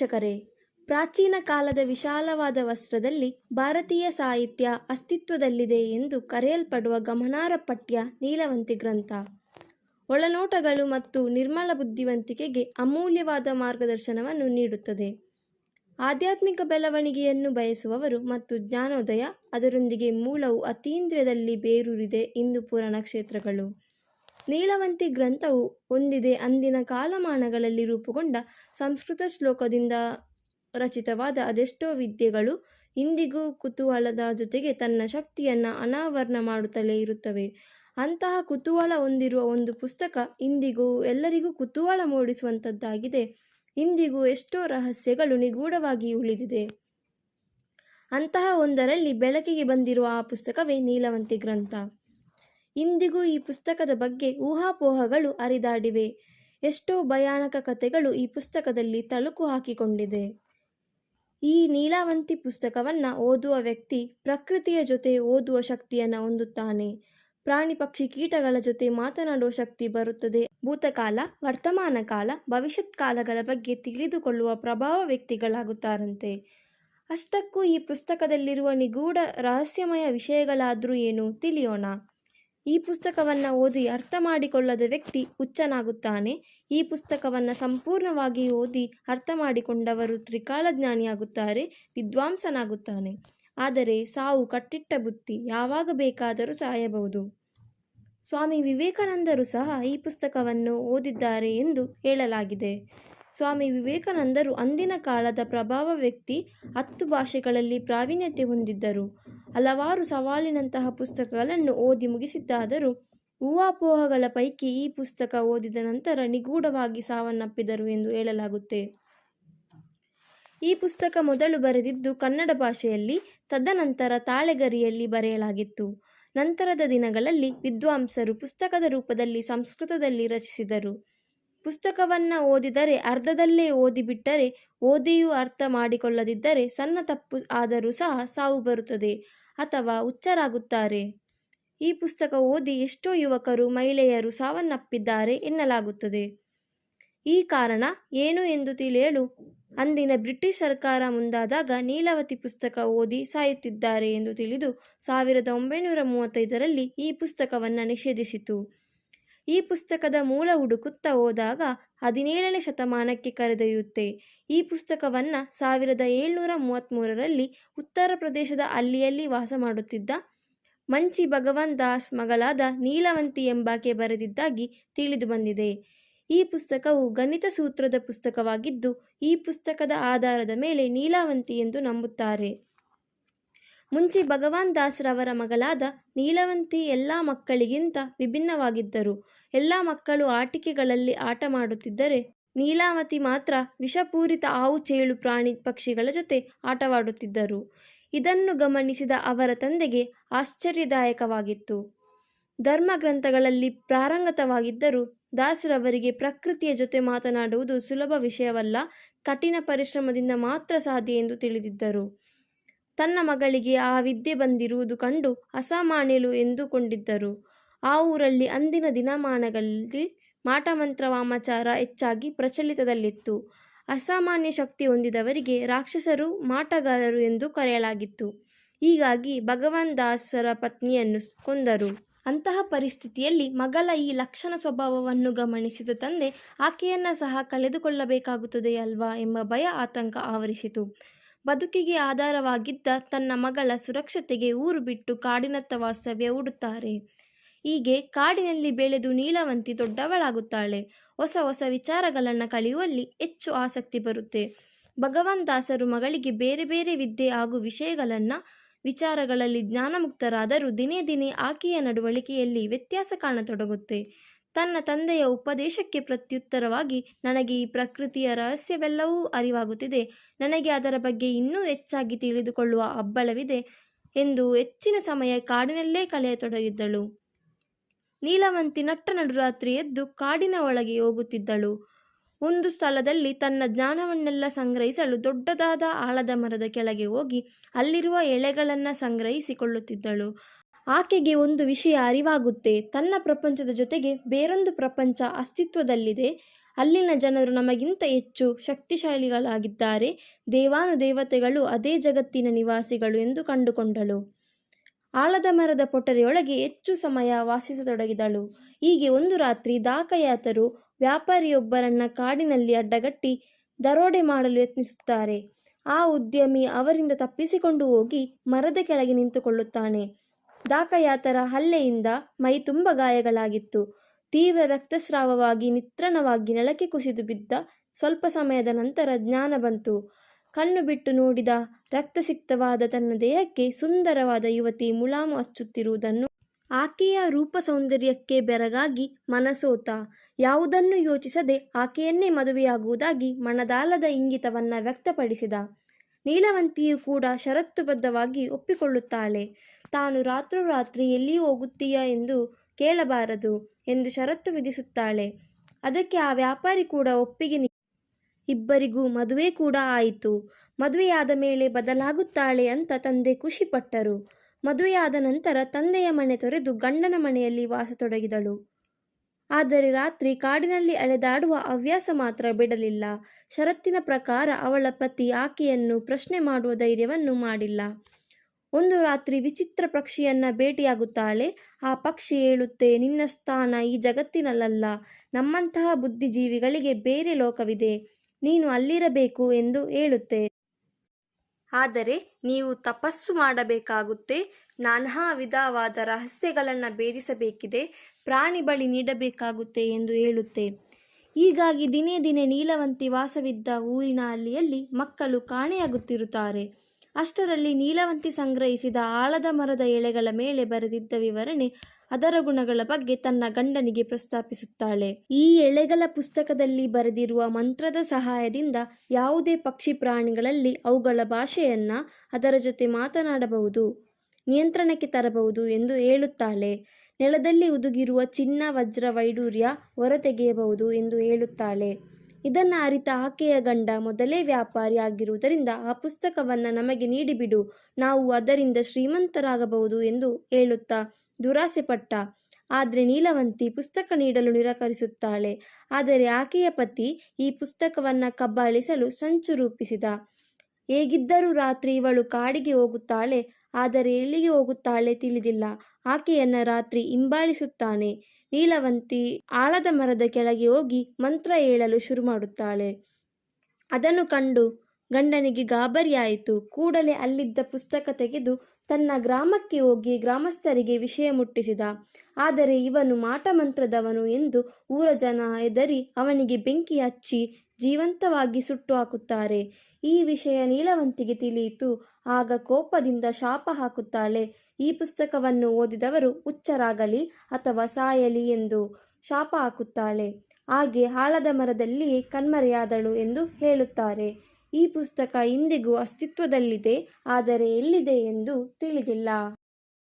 ವೀಕ್ಷಕರೇ, ಪ್ರಾಚೀನ ಕಾಲದ ವಿಶಾಲವಾದ ವಸ್ತ್ರದಲ್ಲಿ ಭಾರತೀಯ ಸಾಹಿತ್ಯ ಅಸ್ತಿತ್ವದಲ್ಲಿದೆ ಎಂದು ಕರೆಯಲ್ಪಡುವ ಗಮನಾರ್ಹ ಪಠ್ಯ ನೀಲವಂತಿ ಗ್ರಂಥ. ಒಳನೋಟಗಳು ಮತ್ತು ನಿರ್ಮಲ ಬುದ್ಧಿವಂತಿಕೆಗೆ ಅಮೂಲ್ಯವಾದ ಮಾರ್ಗದರ್ಶನವನ್ನು ನೀಡುತ್ತದೆ. ಆಧ್ಯಾತ್ಮಿಕ ಬೆಳವಣಿಗೆಯನ್ನು ಬಯಸುವವರು ಮತ್ತು ಜ್ಞಾನೋದಯ ಅದರೊಂದಿಗೆ ಮೂಲವು ಅತೀಂದ್ರಿಯದಲ್ಲಿ ಬೇರೂರಿದೆ ಇಂದು ಪುರಾಣ ಕ್ಷೇತ್ರಗಳು ನೀಲವಂತಿ ಗ್ರಂಥವು ಹೊಂದಿದೆ. ಅಂದಿನ ಕಾಲಮಾನಗಳಲ್ಲಿ ರೂಪುಗೊಂಡ ಸಂಸ್ಕೃತ ಶ್ಲೋಕದಿಂದ ರಚಿತವಾದ ಅದೆಷ್ಟೋ ವಿದ್ಯೆಗಳು ಇಂದಿಗೂ ಕುತೂಹಲದ ಜೊತೆಗೆ ತನ್ನ ಶಕ್ತಿಯನ್ನು ಅನಾವರಣ ಮಾಡುತ್ತಲೇ ಇರುತ್ತವೆ. ಅಂತಹ ಕುತೂಹಲ ಹೊಂದಿರುವ ಒಂದು ಪುಸ್ತಕ ಇಂದಿಗೂ ಎಲ್ಲರಿಗೂ ಕುತೂಹಲ ಮೂಡಿಸುವಂಥದ್ದಾಗಿದೆ ಇಂದಿಗೂ ಎಷ್ಟೋ ರಹಸ್ಯಗಳು ನಿಗೂಢವಾಗಿ ಉಳಿದಿದೆ. ಅಂತಹ ಒಂದರಲ್ಲಿ ಬೆಳಕಿಗೆ ಬಂದಿರುವ ಆ ಪುಸ್ತಕವೇ ನೀಲವಂತಿ ಗ್ರಂಥ. ಇಂದಿಗೂ ಈ ಪುಸ್ತಕದ ಬಗ್ಗೆ ಊಹಾಪೋಹಗಳು ಅರಿದಾಡಿವೆ. ಎಷ್ಟೋ ಭಯಾನಕ ಕಥೆಗಳು ಈ ಪುಸ್ತಕದಲ್ಲಿ ತಳುಕು ಹಾಕಿಕೊಂಡಿದೆ. ಈ ನೀಲಾವಂತಿ ಪುಸ್ತಕವನ್ನು ಓದುವ ವ್ಯಕ್ತಿ ಪ್ರಕೃತಿಯ ಜೊತೆ ಓದುವ ಶಕ್ತಿಯನ್ನು ಹೊಂದುತ್ತಾನೆ. ಪ್ರಾಣಿ ಪಕ್ಷಿ ಕೀಟಗಳ ಜೊತೆ ಮಾತನಾಡುವ ಶಕ್ತಿ ಬರುತ್ತದೆ. ಭೂತಕಾಲ, ವರ್ತಮಾನ ಕಾಲ, ಭವಿಷ್ಯತ್ ಕಾಲಗಳ ಬಗ್ಗೆ ತಿಳಿದುಕೊಳ್ಳುವ ಪ್ರಭಾವ ವ್ಯಕ್ತಿಗಳಾಗುತ್ತಾರಂತೆ. ಅಷ್ಟಕ್ಕೂ ಈ ಪುಸ್ತಕದಲ್ಲಿರುವ ನಿಗೂಢ ರಹಸ್ಯಮಯ ವಿಷಯಗಳಾದರೂ ಏನು ತಿಳಿಯೋಣ? ಈ ಪುಸ್ತಕವನ್ನು ಓದಿ ಅರ್ಥ ಮಾಡಿಕೊಳ್ಳದ ವ್ಯಕ್ತಿ ಹುಚ್ಚನಾಗುತ್ತಾನೆ. ಈ ಪುಸ್ತಕವನ್ನು ಸಂಪೂರ್ಣವಾಗಿ ಓದಿ ಅರ್ಥ ಮಾಡಿಕೊಂಡವರು ತ್ರಿಕಾಲಜ್ಞಾನಿಯಾಗುತ್ತಾರೆ, ವಿದ್ವಾಂಸನಾಗುತ್ತಾನೆ. ಆದರೆ ಸಾವು ಕಟ್ಟಿಟ್ಟ ಬುತ್ತಿ ಯಾವಾಗ ಬೇಕಾದರೂ ಸಾಯಬಹುದು. ಸ್ವಾಮಿ ವಿವೇಕಾನಂದರು ಸಹ ಈ ಪುಸ್ತಕವನ್ನು ಓದಿದ್ದಾರೆ ಎಂದು ಹೇಳಲಾಗಿದೆ. ಸ್ವಾಮಿ ವಿವೇಕಾನಂದರು ಅಂದಿನ ಕಾಲದ ಪ್ರಭಾವ ವ್ಯಕ್ತಿ ಹತ್ತು ಭಾಷೆಗಳಲ್ಲಿ ಪ್ರಾವೀಣ್ಯತೆ ಹೊಂದಿದ್ದರು. ಹಲವಾರು ಸವಾಲಿನಂತಹ ಪುಸ್ತಕಗಳನ್ನು ಓದಿ ಮುಗಿಸಿದ್ದಾದರೂ ಊಹಾಪೋಹಗಳ ಪೈಕಿ ಈ ಪುಸ್ತಕ ಓದಿದ ನಂತರ ನಿಗೂಢವಾಗಿ ಸಾವನ್ನಪ್ಪಿದರು ಎಂದು ಹೇಳಲಾಗುತ್ತೆ. ಈ ಪುಸ್ತಕ ಮೊದಲು ಬರೆದಿದ್ದು ಕನ್ನಡ ಭಾಷೆಯಲ್ಲಿ, ತದನಂತರ ತಾಳೆಗರಿಯಲ್ಲಿ ಬರೆಯಲಾಗಿತ್ತು. ನಂತರದ ದಿನಗಳಲ್ಲಿ ವಿದ್ವಾಂಸರು ಪುಸ್ತಕದ ರೂಪದಲ್ಲಿ ಸಂಸ್ಕೃತದಲ್ಲಿ ರಚಿಸಿದರು. ಪುಸ್ತಕವನ್ನು ಓದಿದರೆ ಅರ್ಧದಲ್ಲೇ ಓದಿಬಿಟ್ಟರೆ ಓದಿಯೂ ಅರ್ಥ ಮಾಡಿಕೊಳ್ಳದಿದ್ದರೆ ಸಣ್ಣ ತಪ್ಪು ಆದರೂ ಸಹ ಸಾವು ಬರುತ್ತದೆ ಅಥವಾ ಹುಚ್ಚರಾಗುತ್ತಾರೆ. ಈ ಪುಸ್ತಕ ಓದಿ ಎಷ್ಟೋ ಯುವಕರು, ಮಹಿಳೆಯರು ಸಾವನ್ನಪ್ಪಿದ್ದಾರೆ ಎನ್ನಲಾಗುತ್ತದೆ. ಈ ಕಾರಣ ಏನು ಎಂದು ತಿಳಿಯಲು ಅಂದಿನ ಬ್ರಿಟಿಷ್ ಸರ್ಕಾರ ಮುಂದಾದಾಗ ನೀಲವತಿ ಪುಸ್ತಕ ಓದಿ ಸಾಯುತ್ತಿದ್ದಾರೆ ಎಂದು ತಿಳಿದು ಸಾವಿರದ ಒಂಬೈನೂರ ಮೂವತ್ತೈದರಲ್ಲಿ ಈ ಪುಸ್ತಕವನ್ನು ನಿಷೇಧಿಸಿತು. ಈ ಪುಸ್ತಕದ ಮೂಲ ಹುಡುಕುತ್ತಾ ಹೋದಾಗ ಹದಿನೇಳನೇ ಶತಮಾನಕ್ಕೆ ಕರೆದೊಯ್ಯುತ್ತೆ. ಈ ಪುಸ್ತಕವನ್ನು ಸಾವಿರದ ಏಳ್ನೂರ ಮೂವತ್ತ್ಮೂರರಲ್ಲಿ ಉತ್ತರ ಪ್ರದೇಶದ ಅಲ್ಲಿಯಲ್ಲಿ ವಾಸ ಮಾಡುತ್ತಿದ್ದ ಮಂಚಿ ಭಗವಾನ್ ದಾಸ್ ಮಗಳಾದ ನೀಲವಂತಿ ಎಂಬಾಕೆ ಬರೆದಿದ್ದಾಗಿ ತಿಳಿದು ಬಂದಿದೆ. ಈ ಪುಸ್ತಕವು ಗಣಿತ ಸೂತ್ರದ ಪುಸ್ತಕವಾಗಿದ್ದು, ಈ ಪುಸ್ತಕದ ಆಧಾರದ ಮೇಲೆ ನೀಲಾವಂತಿ ಎಂದು ನಂಬುತ್ತಾರೆ. ಮುಂಚೆ ಭಗವಾನ್ ದಾಸ್ರವರ ಮಗಳಾದ ನೀಲವಂತಿ ಎಲ್ಲ ಮಕ್ಕಳಿಗಿಂತ ವಿಭಿನ್ನವಾಗಿದ್ದರು. ಎಲ್ಲ ಮಕ್ಕಳು ಆಟಿಕೆಗಳಲ್ಲಿ ಆಟ ಮಾಡುತ್ತಿದ್ದರೆ ನೀಲಾವತಿ ಮಾತ್ರ ವಿಷಪೂರಿತ ಆವು ಚೇಳು ಪ್ರಾಣಿ ಪಕ್ಷಿಗಳ ಜೊತೆ ಆಟವಾಡುತ್ತಿದ್ದರು. ಇದನ್ನು ಗಮನಿಸಿದ ಅವರ ತಂದೆಗೆ ಆಶ್ಚರ್ಯದಾಯಕವಾಗಿತ್ತು. ಧರ್ಮ ಗ್ರಂಥಗಳಲ್ಲಿ ಪ್ರಾರಂಗತವಾಗಿದ್ದರೂ ದಾಸರವರಿಗೆ ಪ್ರಕೃತಿಯ ಜೊತೆ ಮಾತನಾಡುವುದು ಸುಲಭ ವಿಷಯವಲ್ಲ, ಕಠಿಣ ಪರಿಶ್ರಮದಿಂದ ಮಾತ್ರ ಸಾಧ್ಯ ಎಂದು ತಿಳಿದಿದ್ದರು. ತನ್ನ ಮಗಳಿಗೆ ಆ ವಿದ್ಯೆ ಬಂದಿರುವುದು ಕಂಡು ಅಸಾಮಾನ್ಯಲು ಎಂದುಕೊಂಡಿದ್ದರು. ಆ ಊರಲ್ಲಿ ಅಂದಿನ ದಿನಮಾನಗಳಲ್ಲಿ ಮಾಟಮಂತ್ರ ವಾಮಾಚಾರ ಹೆಚ್ಚಾಗಿ ಪ್ರಚಲಿತದಲ್ಲಿತ್ತು. ಅಸಾಮಾನ್ಯ ಶಕ್ತಿ ಹೊಂದಿದವರಿಗೆ ರಾಕ್ಷಸರು, ಮಾಟಗಾರರು ಎಂದು ಕರೆಯಲಾಗಿತ್ತು. ಹೀಗಾಗಿ ಭಗವಾನ್ ದಾಸರ ಪತ್ನಿಯನ್ನು ಕೊಂದರು. ಅಂತಹ ಪರಿಸ್ಥಿತಿಯಲ್ಲಿ ಮಗಳ ಈ ಲಕ್ಷಣ ಸ್ವಭಾವವನ್ನು ಗಮನಿಸಿದ ತಂದೆ, ಆಕೆಯನ್ನು ಸಹ ಕಳೆದುಕೊಳ್ಳಬೇಕಾಗುತ್ತದೆ ಅಲ್ವಾ ಎಂಬ ಭಯ ಆತಂಕ ಆವರಿಸಿತು. ಬದುಕಿಗೆ ಆಧಾರವಾಗಿದ್ದ ತನ್ನ ಮಗಳ ಸುರಕ್ಷತೆಗೆ ಊರು ಬಿಟ್ಟು ಕಾಡಿನತ್ತ ವಾಸ್ತವ್ಯ ಹೂಡುತ್ತಾರೆ. ಹೀಗೆ ಕಾಡಿನಲ್ಲಿ ಬೆಳೆದು ನೀಲವಂತಿ ದೊಡ್ಡವಳಾಗುತ್ತಾಳೆ. ಹೊಸ ಹೊಸ ವಿಚಾರಗಳನ್ನು ಕಲಿಯುವಲ್ಲಿ ಹೆಚ್ಚು ಆಸಕ್ತಿ ಬರುತ್ತೆ. ಭಗವಾನ್ ದಾಸರು ಮಗಳಿಗೆ ಬೇರೆ ಬೇರೆ ವಿದ್ಯೆ ಹಾಗೂ ವಿಷಯಗಳನ್ನು, ವಿಚಾರಗಳಲ್ಲಿ ಜ್ಞಾನಮುಕ್ತರಾದರೂ ದಿನೇ ದಿನೇ ಆಕೆಯ ನಡವಳಿಕೆಯಲ್ಲಿ ವ್ಯತ್ಯಾಸ ಕಾಣತೊಡಗುತ್ತೆ. ತನ್ನ ತಂದೆಯ ಉಪದೇಶಕ್ಕೆ ಪ್ರತ್ಯುತ್ತರವಾಗಿ, ನನಗೆ ಈ ಪ್ರಕೃತಿಯ ರಹಸ್ಯವೆಲ್ಲವೂ ಅರಿವಾಗುತ್ತಿದೆ. ನನಗೆ ಅದರ ಬಗ್ಗೆ ಇನ್ನೂ ಹೆಚ್ಚಾಗಿ ತಿಳಿದುಕೊಳ್ಳುವ ಅಬ್ಬಳವಿದೆ ಎಂದು ಹೆಚ್ಚಿನ ಸಮಯ ಕಾಡಿನಲ್ಲೇ ಕಳೆಯತೊಡಗಿದ್ದಳು ನೀಲವಂತಿ ನಟ್ಟ ನಡುರಾತ್ರಿ ಎದ್ದು ಕಾಡಿನ ಒಳಗೆ ಹೋಗುತ್ತಿದ್ದಳು. ಒಂದು ಸ್ಥಳದಲ್ಲಿ ತನ್ನ ಜ್ಞಾನವನ್ನೆಲ್ಲ ಸಂಗ್ರಹಿಸಲು ದೊಡ್ಡದಾದ ಆಳದ ಮರದ ಕೆಳಗೆ ಹೋಗಿ ಅಲ್ಲಿರುವ ಎಳೆಗಳನ್ನು ಸಂಗ್ರಹಿಸಿಕೊಳ್ಳುತ್ತಿದ್ದಳು. ಆಕೆಗೆ ಒಂದು ವಿಷಯ ಅರಿವಾಗುತ್ತೆ. ತನ್ನ ಪ್ರಪಂಚದ ಜೊತೆಗೆ ಬೇರೊಂದು ಪ್ರಪಂಚ ಅಸ್ತಿತ್ವದಲ್ಲಿದೆ. ಅಲ್ಲಿನ ಜನರು ನಮಗಿಂತ ಹೆಚ್ಚು ಶಕ್ತಿಶಾಲಿಗಳಾಗಿದ್ದಾರೆ. ದೇವಾನುದೇವತೆಗಳು ಅದೇ ಜಗತ್ತಿನ ನಿವಾಸಿಗಳು ಎಂದು ಕಂಡುಕೊಂಡಳು. ಆಲದ ಮರದ ಪೊಟರೆಯೊಳಗೆ ಹೆಚ್ಚು ಸಮಯ ವಾಸಿಸತೊಡಗಿದಳು. ಹೀಗೆ ಒಂದು ರಾತ್ರಿ ದಾಖಯಾತರು ವ್ಯಾಪಾರಿಯೊಬ್ಬರನ್ನ ಕಾಡಿನಲ್ಲಿ ಅಡ್ಡಗಟ್ಟಿ ದರೋಡೆ ಮಾಡಲು ಯತ್ನಿಸುತ್ತಾರೆ. ಆ ಉದ್ಯಮಿ ಅವರಿಂದ ತಪ್ಪಿಸಿಕೊಂಡು ಹೋಗಿ ಮರದ ಕೆಳಗೆ ನಿಂತುಕೊಳ್ಳುತ್ತಾನೆ. ದಾಖಯಾತರ ಹಲ್ಲೆಯಿಂದ ಮೈ ತುಂಬ ಗಾಯಗಳಾಗಿತ್ತು. ತೀವ್ರ ರಕ್ತಸ್ರಾವವಾಗಿ ನಿತ್ರಣವಾಗಿ ನೆಲಕ್ಕೆ ಕುಸಿದು ಬಿದ್ದ ಸ್ವಲ್ಪ ಸಮಯದ ನಂತರ ಜ್ಞಾನ ಬಂತು. ಕಣ್ಣು ಬಿಟ್ಟು ನೋಡಿದ ರಕ್ತಸಿಕ್ತವಾದ ತನ್ನ ದೇಹಕ್ಕೆ ಸುಂದರವಾದ ಯುವತಿ ಮುಲಾಮು ಹಚ್ಚುತ್ತಿರುವುದನ್ನು ಆಕೆಯ ರೂಪ ಸೌಂದರ್ಯಕ್ಕೆ ಬೆರಗಾಗಿ ಮನಸೋತ. ಯಾವುದನ್ನು ಯೋಚಿಸದೆ ಆಕೆಯನ್ನೇ ಮದುವೆಯಾಗುವುದಾಗಿ ಮನದಾಲದ ಇಂಗಿತವನ್ನ ವ್ಯಕ್ತಪಡಿಸಿದ. ನೀಲವಂತಿಯು ಕೂಡ ಷರತ್ತುಬದ್ಧವಾಗಿ ಒಪ್ಪಿಕೊಳ್ಳುತ್ತಾಳೆ. ತಾನು ರಾತ್ರೋರಾತ್ರಿ ಎಲ್ಲಿ ಹೋಗುತ್ತೀಯಾ ಎಂದು ಕೇಳಬಾರದು ಎಂದು ಷರತ್ತು ವಿಧಿಸುತ್ತಾಳೆ. ಅದಕ್ಕೆ ಆ ವ್ಯಾಪಾರಿ ಕೂಡ ಒಪ್ಪಿಗೆ ಇಬ್ಬರಿಗೂ ಮದುವೆ ಕೂಡ ಆಯಿತು. ಮದುವೆಯಾದ ಮೇಲೆ ಬದಲಾಗುತ್ತಾಳೆ ಅಂತ ತಂದೆ ಖುಷಿಪಟ್ಟರು. ಮದುವೆಯಾದ ನಂತರ ತಂದೆಯ ಮನೆ ತೊರೆದು ಗಂಡನ ಮನೆಯಲ್ಲಿ ವಾಸತೊಡಗಿದಳು ಆದರೆ ರಾತ್ರಿ ಕಾಡಿನಲ್ಲಿ ಅಳೆದಾಡುವ ಹವ್ಯಾಸ ಮಾತ್ರ ಬಿಡಲಿಲ್ಲ. ಷರತ್ತಿನ ಪ್ರಕಾರ ಅವಳ ಪತಿ ಆಕೆಯನ್ನು ಪ್ರಶ್ನೆ ಮಾಡುವ ಧೈರ್ಯವನ್ನು ಮಾಡಿಲ್ಲ. ಒಂದು ರಾತ್ರಿ ವಿಚಿತ್ರ ಪಕ್ಷಿಯನ್ನ ಭೇಟಿಯಾಗುತ್ತಾಳೆ. ಆ ಪಕ್ಷಿ ಹೇಳುತ್ತೆ, ನಿನ್ನ ಸ್ಥಾನ ಈ ಜಗತ್ತಿನಲ್ಲಲ್ಲ. ನಮ್ಮಂತಹ ಬುದ್ಧಿಜೀವಿಗಳಿಗೆ ಬೇರೆ ಲೋಕವಿದೆ. ನೀನು ಅಲ್ಲಿರಬೇಕು ಎಂದು ಹೇಳುತ್ತೆ. ಆದರೆ ನೀವು ತಪಸ್ಸು ಮಾಡಬೇಕಾಗುತ್ತೆ. ನಾನಾ ವಿಧವಾದ ರಹಸ್ಯಗಳನ್ನು ಭೇದಿಸಬೇಕಿದೆ. ಪ್ರಾಣಿ ಬಳಿ ನೀಡಬೇಕಾಗುತ್ತೆ ಎಂದು ಹೇಳುತ್ತೆ. ಹೀಗಾಗಿ ದಿನೇ ದಿನೇ ನೀಲವಂತಿ ವಾಸವಿದ್ದ ಊರಿನ ಅಲ್ಲಿಯಲ್ಲಿ ಮಕ್ಕಳು ಕಾಣೆಯಾಗುತ್ತಿರುತ್ತಾರೆ. ಅಷ್ಟರಲ್ಲಿ ನೀಲವಂತಿ ಸಂಗ್ರಹಿಸಿದ ಆಳದ ಮರದ ಎಳೆಗಳ ಮೇಲೆ ಬರೆದಿದ್ದ ವಿವರಣೆ ಅದರ ಗುಣಗಳ ಬಗ್ಗೆ ತನ್ನ ಗಂಡನಿಗೆ ಪ್ರಸ್ತಾಪಿಸುತ್ತಾಳೆ. ಈ ಎಳೆಗಳ ಪುಸ್ತಕದಲ್ಲಿ ಬರೆದಿರುವ ಮಂತ್ರದ ಸಹಾಯದಿಂದ ಯಾವುದೇ ಪಕ್ಷಿ ಪ್ರಾಣಿಗಳಲ್ಲಿ ಅವುಗಳ ಭಾಷೆಯನ್ನ ಅದರ ಜೊತೆ ಮಾತನಾಡಬಹುದು, ನಿಯಂತ್ರಣಕ್ಕೆ ತರಬಹುದು ಎಂದು ಹೇಳುತ್ತಾಳೆ. ನೆಲದಲ್ಲಿ ಹುದುಗಿರುವ ಚಿನ್ನ ವಜ್ರ ವೈಡೂರ್ಯ ಹೊರತೆಗೆಯಬಹುದು ಎಂದು ಹೇಳುತ್ತಾಳೆ. ಇದನ್ನು ಅರಿತ ಆಕೆಯ ಗಂಡ ಮೊದಲೇ ವ್ಯಾಪಾರಿ ಆಗಿರುವುದರಿಂದ ಆ ಪುಸ್ತಕವನ್ನು ನಮಗೆ ನೀಡಿಬಿಡು, ನಾವು ಅದರಿಂದ ಶ್ರೀಮಂತರಾಗಬಹುದು ಎಂದು ಹೇಳುತ್ತಾ ದುರಾಸೆ ಪಟ್ಟ. ಆದರೆ ನೀಲವಂತಿ ಪುಸ್ತಕ ನೀಡಲು ನಿರಾಕರಿಸುತ್ತಾಳೆ. ಆದರೆ ಆಕೆಯ ಪತಿ ಈ ಪುಸ್ತಕವನ್ನು ಕಬ್ಬಾಳಿಸಲು ಸಂಚು ರೂಪಿಸಿದ. ಹೇಗಿದ್ದರೂ ರಾತ್ರಿ ಇವಳು ಕಾಡಿಗೆ ಹೋಗುತ್ತಾಳೆ. ಆದರೆ ಎಲ್ಲಿಗೆ ಹೋಗುತ್ತಾಳೆ ತಿಳಿದಿಲ್ಲ. ಆಕೆಯನ್ನು ರಾತ್ರಿ ಹಿಂಬಾಲಿಸುತ್ತಾನೆ. ನೀಲವಂತಿ ಆಳದ ಮರದ ಕೆಳಗೆ ಹೋಗಿ ಮಂತ್ರ ಹೇಳಲು ಶುರು ಮಾಡುತ್ತಾಳೆ. ಅದನ್ನು ಕಂಡು ಗಂಡನಿಗೆ ಗಾಬರಿಯಾಯಿತು. ಕೂಡಲೇ ಅಲ್ಲಿದ್ದ ಪುಸ್ತಕ ತೆಗೆದು ತನ್ನ ಗ್ರಾಮಕ್ಕೆ ಹೋಗಿ ಗ್ರಾಮಸ್ಥರಿಗೆ ವಿಷಯ ಮುಟ್ಟಿಸಿದ. ಆದರೆ ಇವನು ಮಾಟ ಮಂತ್ರದವನು ಎಂದು ಊರ ಜನ ಹೆದರಿ ಅವನಿಗೆ ಬೆಂಕಿ ಹಚ್ಚಿ ಜೀವಂತವಾಗಿ ಸುಟ್ಟು ಹಾಕುತ್ತಾರೆ. ಈ ವಿಷಯ ನೀಲವಂತಿಗೆ ತಿಳಿಯಿತು. ಆಗ ಕೋಪದಿಂದ ಶಾಪ ಹಾಕುತ್ತಾಳೆ. ಈ ಪುಸ್ತಕವನ್ನು ಓದಿದವರು ಹುಚ್ಚರಾಗಲಿ ಅಥವಾ ಸಾಯಲಿ ಎಂದು ಶಾಪ ಹಾಕುತ್ತಾಳೆ. ಹಾಗೆ ಹಾಳದ ಮರದಲ್ಲಿಯೇ ಕಣ್ಮರೆಯಾದಳು ಎಂದು ಹೇಳುತ್ತಾರೆ. ಈ ಪುಸ್ತಕ ಇಂದಿಗೂ ಅಸ್ತಿತ್ವದಲ್ಲಿದೆ, ಆದರೆ ಎಲ್ಲಿದೆ ಎಂದು ತಿಳಿದಿಲ್ಲ.